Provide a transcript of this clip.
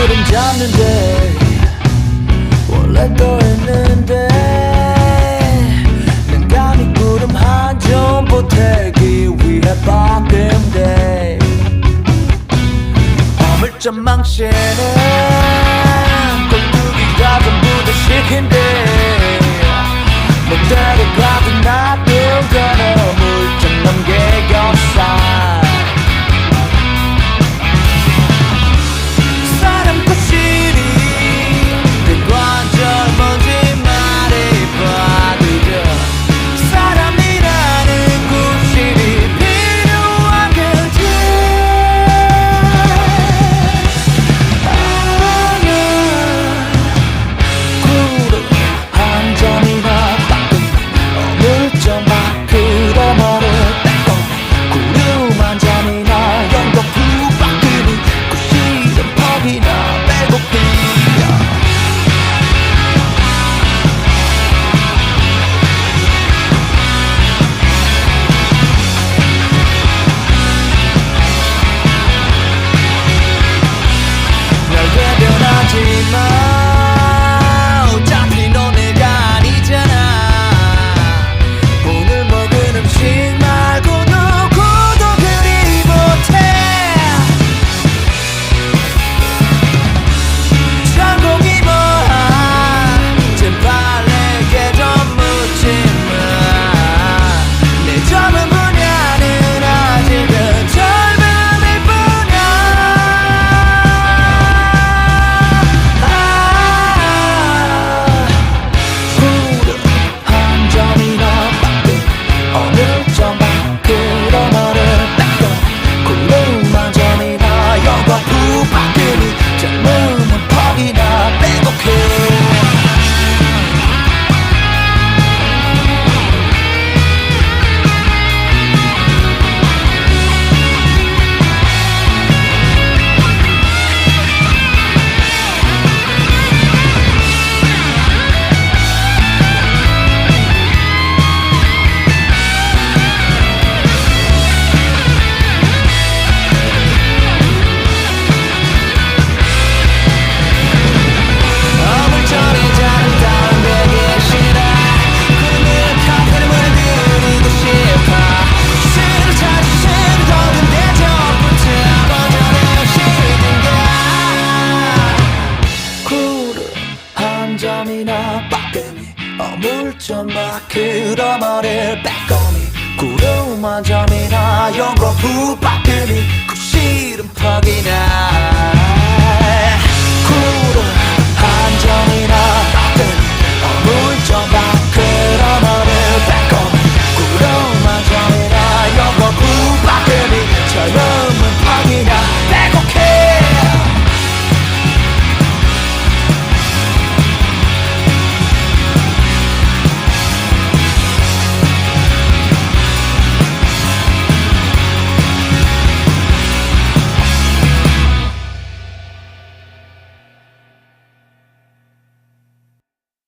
흐름 잤는데 원래 또있 는데, 난 감히 구름 한점 보태기 위해 바뀐데 허물점 망신은 꼴뚜기가 전부 다 시킨데 못 데리고 젖마. 그라마를 빼꼼히 구름만 잠이나 영로 후박근이 그 구시름 퍽이나